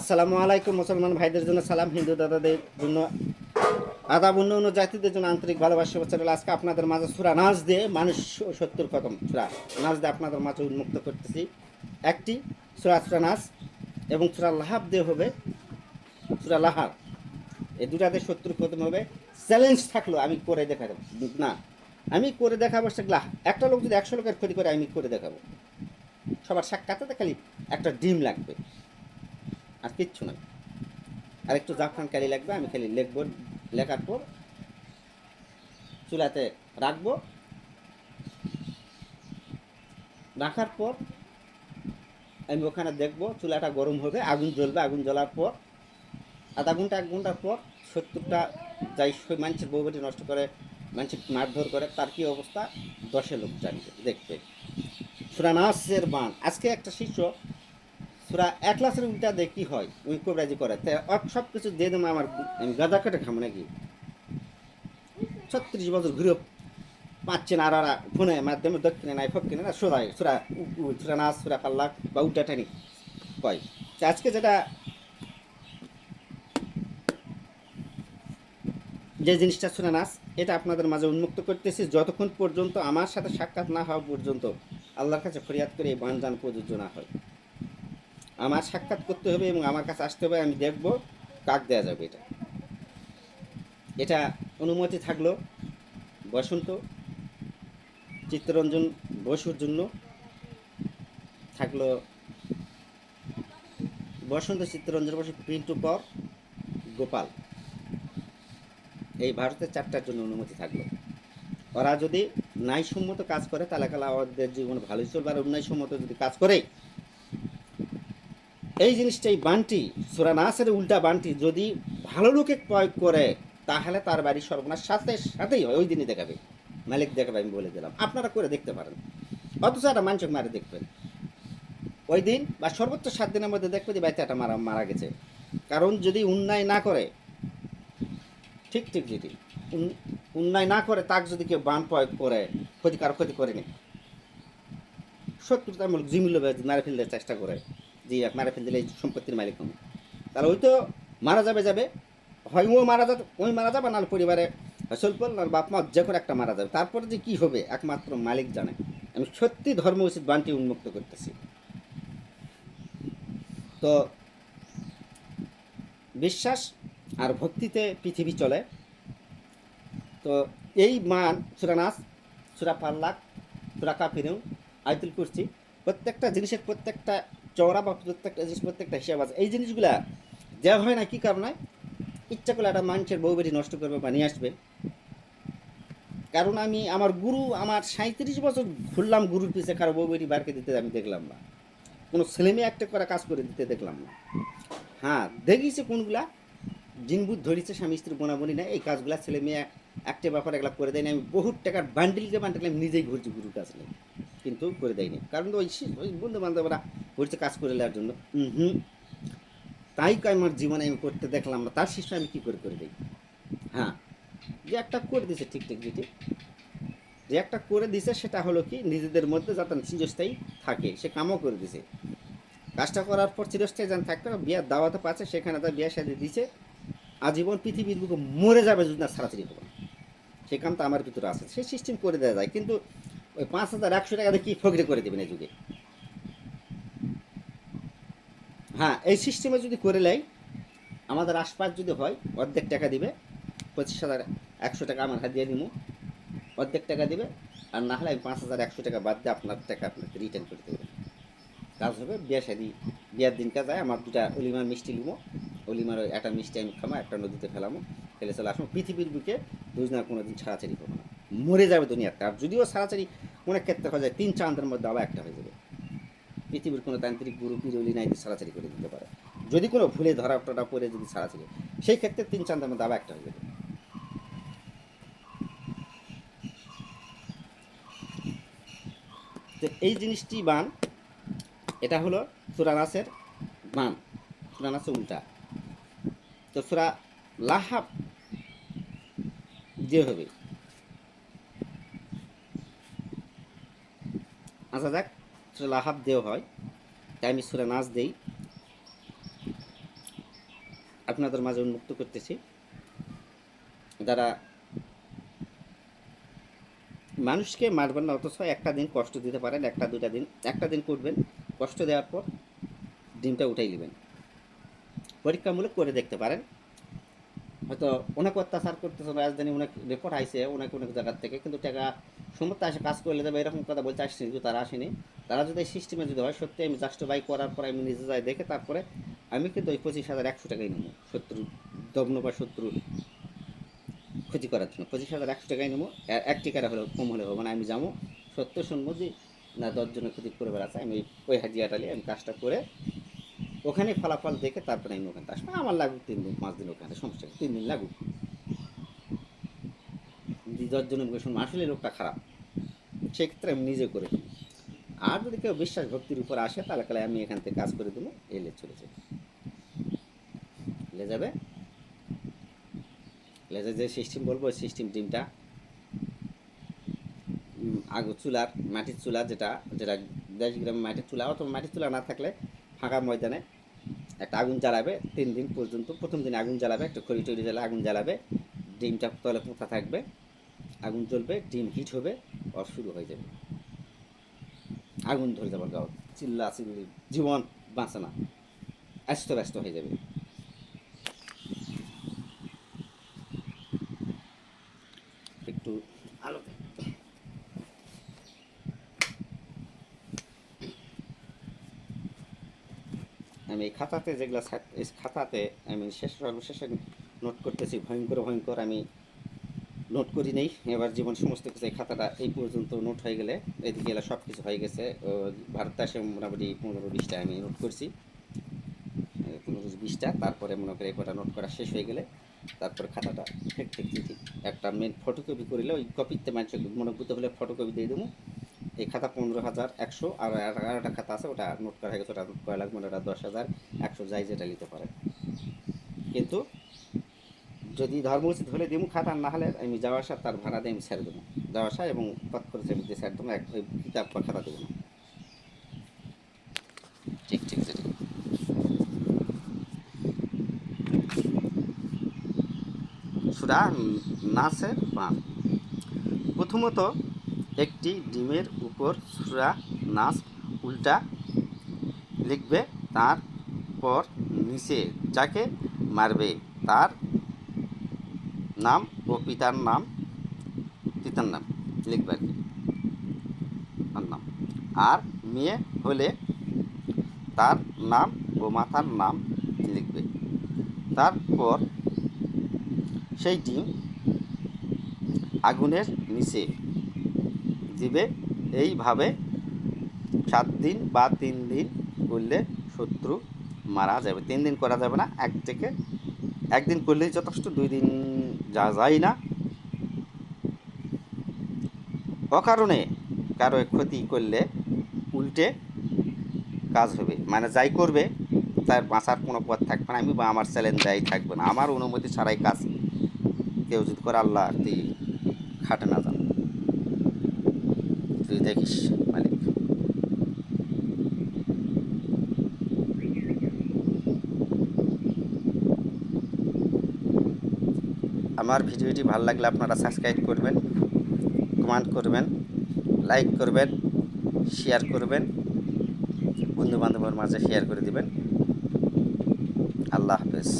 আসসালামু আলাইকুম, মুসলমান ভাইদের জন্য সালাম, হিন্দু দাদাদের জন্য। আদাব অন্য অন্য জাতিদের জন্য আন্তরিক ভালোবাসা বছর আজকে আপনাদের মাঝে সুরা নাচ দিয়ে মানুষ সত্তর কদম সুরা নাচ দিয়ে আপনাদের মাঝে উন্মুক্ত করতেছি। একটি সুরা সুরা নাচ এবং সুরা লাহাব দিয়ে হবে সুরা লাহার এই দুটাতে সত্তর কদম হবে। চ্যালেঞ্জ থাকল, আমি করে দেখাবো। না, আমি করে দেখাবো সেগুলা একটা লোক যদি একশো লোকের ক্ষতি করে, আমি করে দেখাবো। সবার সাক্ষাতে খালি একটা ডিম লাগবে। আর কিচ্ছু নয় আর একটু জাফরান কালি লাগবে, আমি খালি লিখব, লেখার পর চুলাতে রাখব। রাখার পর আমি ওখানে দেখব চুলাটা গরম হবে, আগুন জ্বলবে, আগুন জ্বলার পর, আধা ঘণ্টা, এক ঘণ্টার পর সত্তরটা যাই মানুষের বউবাটি নষ্ট করে, মানুষের মারধর করে, তার কি অবস্থা? দশে লোক জানবে, দেখবে। সুরা নাসের বান। আজকে একটা শিষ্য সুরা এক লাসের উল্টা দিয়ে কি হয়? ওই কবরাজি করে। তা সব কিছু দিয়ে দেবো আমার আমি গাদা কেটে খাব নাকি? ছত্রিশ বছর ঘুরে পাচ্ছেন আর ওরা ফোনে মাধ্যমে দক্ষিণে নাই ফক্ষিণে না সোরাই সুরা সুরা নাচ, সুরা পাল্লাক বা উল্টা টানি কয়। আজকে যেটা যে জিনিসটা শুনে নাচ, এটা আপনাদের মাঝে উন্মুক্ত করতেছি। যতক্ষণ পর্যন্ত আমার সাথে সাক্ষাৎ না হওয়া পর্যন্ত আল্লাহর কাছে ফরিয়াদ করে এই বানজান প্রযোজ্য না হয়। আমার সাক্ষাৎ করতে হবে এবং আমার কাছে আসতে হবে, আমি দেখব কাক দেওয়া যাবে এটা। এটা অনুমতি থাকল বসন্ত, চিত্তরঞ্জন বসুর জন্য। থাকল বসন্ত, চিত্তরঞ্জন বসু, পিন্টু পর, গোপাল। এই ভারতের চারটার জন্য অনুমতি থাকল। ওরা যদি ন্যায়সম্মত কাজ করে, তাহলে কালা ওদের জীবন ভালোই চলবে। আর অন্যায়সম্মত যদি কাজ করে এই জিনিসটা এই বানটি। সুরা নাসের উল্টা বানটি। যদি ভালো লোকে প্রয়োগ করে, তাহলে তার বাড়ি সর্বনাশ। সাথে সাথেই হয়। ওই দিনই দেখাবে। মালিক দেখাবে, আমি বলে দিলাম। আপনারা করে দেখতে পারেন। অথচ একটা মানুষ মারে দেখবেন। ওই দিন বা সর্বোচ্চ সাত দিনের মধ্যে দেখবে যে বাড়িতে একটা মারা মারা গেছে। কারণ যদি উন্নয় না করে, ঠিক ঠিক যদি উন্নয় না করে, তাকে যদি কেউ বান প্রয়োগ করে ক্ষতিকার ক্ষতি করে নি শত্রুতামূলক জিমিল মেরে ফেলতে চেষ্টা করে। যে মারা ফেল দিলে সম্পত্তির মালিক হন তাহলে ওই তো মারা যাবে যাবে। হয় ও মারা যাবে, ওই মারা যাবে নাহলে পরিবারে সল্পল না, বাপ মা যে করে একটা মারা যাবে। তারপরে যে কী হবে, একমাত্র মালিক জানে। আমি সত্যি ধর্ম উচিত বানটি উন্মুক্ত করতেছি। তো বিশ্বাস আর ভক্তিতে পৃথিবী চলে। তো এই মান, সুরা নাচ সুরা পাল্লাক, সুরা কাফিরেও আয়তুল কুরসি, প্রত্যেকটা জিনিসের প্রত্যেকটা চওড়া বা প্রত্যেকটা জিনিস, প্রত্যেকটা হিসাব আছে। এই জিনিসগুলা দেওয়া হয় না, কী কারণে ইচ্ছা করলে একটা মানুষের বউ বেটি নষ্ট করবে বা নিয়ে আসবে। কারণ আমি, আমার গুরু আমার সাঁত্রিশ বছর ঘুরলাম গুরুর পিছে, কারও বউ বেটি বারকে দিতে আমি দেখলাম না। কোনো মেয়ে একটা করে কাজ করে দিতে দেখলাম না। হ্যাঁ দেখিছে কোনগুলা? জিনবুত ধরিছে, স্বামী স্ত্রী বোনাবনি না এই কাজগুলা ছেলে মেয়ে একটা ব্যাপার এগুলা করে দেয়নি। আমি বহুত টাকার বান্ডিলকে বান্ডিল আমি নিজেই ঘুরছি গুরুর কাছে। কিন্তু করে দেয়নি। কারণ ওই ওই বন্ধু বান্ধবরা ঘুরছে কাজ করে নেওয়ার জন্য হুম তাই আমার জীবনে আমি করতে দেখলাম না, তার শিষ্য আমি কী করে করে দিই? হ্যাঁ যে একটা করে দিছে ঠিক ঠিক যেটি যে একটা করে দিছে সেটা হলো কি, নিজেদের মধ্যে যাতে চিরস্থায়ী থাকে, সে কামও করে দিছে। কাজটা করার পর চিরস্থায়ী যেন থাকবে বিয়ার দাওয়াতে পাচ্ছে সেখানে তার বিয়ে সাথে দিছে, আজীবন পৃথিবীর বুকে মরে যাবে যদি না ছাড়াছাড়ি হবে কাম তো আমার ভিতরে আছে, সে সিস্টেম করে দেওয়া যায়, কিন্তু ওই পাঁচ হাজার একশো টাকা দিয়ে কী ফকরে করে দেবেন এই যুগে? হ্যাঁ এই সিস্টেমে যদি করে নেয়, আমাদের আশপাশ যদি হয়, অর্ধেক টাকা দিবে, পঁচিশ হাজার একশো টাকা আমার হাত দিয়ে দিব অর্ধেক টাকা দিবে, আর না হলে আমি পাঁচ হাজার একশো টাকা বাদ দিয়ে আপনার টাকা আপনাকে রিটার্ন করে দেবে। কাজ হবে, বিয়ে শাদি বিয়ার দিন কাজ হয়, আমার দুটা অলিমার মিষ্টি লিমো অলিমার একটা মিষ্টি আমি খামো, একটা নদীতে ফেলামো, ফেলে চলে আসব। পৃথিবীর বুকে দুজন কোনো দিন ছাড়াছাড়ি করব না। মরে যাবে দুনিয়াতে। আর যদিও ছাড়াছাড়ি অনেক ক্ষেত্রে হয়ে যায় তিন চাঁদের মধ্যে আবার একটা হয়ে যাবে। পৃথিবীর কোনো তান্ত্রিক গুরু পিরলি নাই ছাড়াছাড়ি করে দিতে পারে? যদি কোনো ভুলে ধরা টরা পড়ে যদি ছাড়াছাড়ি সেই ক্ষেত্রে তিন চাঁদের মধ্যে আবার একটা হয়ে যাবে। তো এই জিনিসটি বান, এটা হলো সুরানাসের বান সুরানাসের উল্টা। তো সুরা লাহাব যে হবে। আচ্ছা যাক সুরা লাহাব দেও হয়। তাই আমি সুরা নাচ দেই। আপনাদের মাঝে উন্মুক্ত করতেছি। যারা মানুষকে মারবেন না, অথচ একটা দিন কষ্ট দিতে পারেন, একটা দুটা দিন, একটা দিন করবেন, কষ্ট দেওয়ার পর ডিমটা উঠাই নেবেন। পরীক্ষামূলক করে দেখতে পারেন। হয়তো অনেক অত্যাচার করতেছে রাজধানী অনেক রেকর্ড আইছে অনেক অনেক জায়গার থেকে, কিন্তু টাকা সমস্ত আসে, কাজ করলে দেবে, এরকম কথা বলতে আসছে, কিন্তু তারা আসেনি। তারা যদি এই সিস্টেমে যদি হয়, সত্যি আমি জাস্টিফাই করার পর আমি নিজে যাই দেখে তারপরে আমি কিন্তু ওই পঁচিশ হাজার একশো টাকাই নেব, শত্রু, দগ্ন বা শত্রু ক্ষতি করার জন্য। পঁচিশ হাজার একশো টাকাই নেব এক টিকাটা হলেও কম হলে হবে মানে আমি যাব, সত্য শুনব যে না দশজনের ক্ষতি করে বেড়াচ্ছে, আমি ওই হাজিয়াটালি আমি কাজটা করে ওখানে ফলাফল দেখে তারপরে আমি ওখানে আসব। আমার লাগুক তিন দিন, পাঁচ দিন ওখানে, সমস্যা তিন দিন লাগুক। দশজনের মুখে শুনব, আসলে লোকটা খারাপ। সেক্ষেত্রে আমি নিজে করে দিই আর যদি কেউ বিশ্বাস ভক্তির উপর আসে, তাহলে কালে আমি এখান থেকে কাজ করে দেবো এলে চলে যাবে। এলে যাবে? লেজার যে সিস্টেম বলব, ওই সিস্টেম টিমটা আগু চুলার, মাটির চুলা যেটা যেটা দশ গ্রাম মাটির চুলা, অথবা মাটির চুলা না থাকলে ফাঁকা ময়দানে একটা আগুন জ্বালাবে, তিন দিন পর্যন্ত, প্রথম দিন আগুন জ্বালাবে, একটা খড়ি টড়ি জ্বালা আগুন জ্বালাবে, ডিমটা তলে পোঁতা থাকবে, আগুন জ্বলবে, ডিম হিট হবে আর শুরু হয়ে যাবে। আগুন ধরে যাবে গাও চিল্লা চিল্লি জীবন বাঁচে না ব্যস্ত ব্যস্ত হয়ে যাবে একটু আলো দে। আমি এই খাতাতে যেগুলো খাতাতে আমি শেষ সর্বশেষে নোট করতেছি, ভয়ঙ্কর ভয়ঙ্কর আমি নোট করি নেই। এবার জীবন সমস্ত কিছু এই খাতাটা এই পর্যন্ত নোট হয়ে গেলে, এদিকে এলা সব কিছু হয়ে গেছে। ভারতে আসে মোটামুটি পনেরো বিশটা আমি নোট করছি। পনেরো বিশটা তারপরে মনে করি কটা নোট করা শেষ হয়ে গেলে, তারপরে খাতাটা ঠিক ঠিক ঠিক ঠিক। একটা মেন ফটোকপি করিলে ওই কপিতে মানুষের মনোভূত হলে ফটোকপি দিয়ে দেবো। এই খাতা পনেরো হাজার, একশো, আর একটা খাতা আছে, ওটা নোট করা হয়ে গেছে, ওটা নোট করা লাগবে ওটা দশ হাজার, একশো, যাই যেটা নিতে পারে কিন্তু যদি ধর্মসূচি হলে দিব খাতা না হলে আমি যাওয়া আসা তার ভাড়া দিয়ে আমি ছেড়ে দেবো। যাওয়া আসা এবং পথ করে আমি দিয়ে ছেড়ে দেবো, এক ওই কিতাব খাতা দেবো না। ঠিক ঠিক ঠিক। সুরা নাসের পান প্রথমত একটি ডিমের উপর সুরা নাস উল্টা লিখবে তারপর নিচে যাকে মারবে তার নাম ও পিতার নাম পিতার নাম লিখবে আর কি। তার আর মেয়ে হলে তার নাম ও মাতার নাম লিখবে। তারপর সেই ডিম আগুনের নিচে দিবে, এইভাবে সাত দিন বা তিন দিন করলে শত্রু মারা যাবে। তিন দিন করা যাবে না, এক থেকে একদিন করলেই যথেষ্ট, দুই দিন যা যায় না। অকারণে কারও ক্ষতি করলে উল্টে কাজ হবে। মানে যাই করবে, তার বাঁচার কোনো পথ থাকবে না। আমি বা আমার চ্যালেঞ্জ দেয় থাকবে না। আমার অনুমতি ছাড়াই কাজ। কেউ যদি করে আল্লাহ খাটে না যান তুই দেখিস, মালিক। আমার ভিডিওটি ভালো লাগলে আপনারা সাবস্ক্রাইব করবেন, কমেন্ট করবেন, লাইক করবেন, শেয়ার করবেন বন্ধু বান্ধবের মাঝে শেয়ার করে দিবেন। আল্লাহ হাফেজ।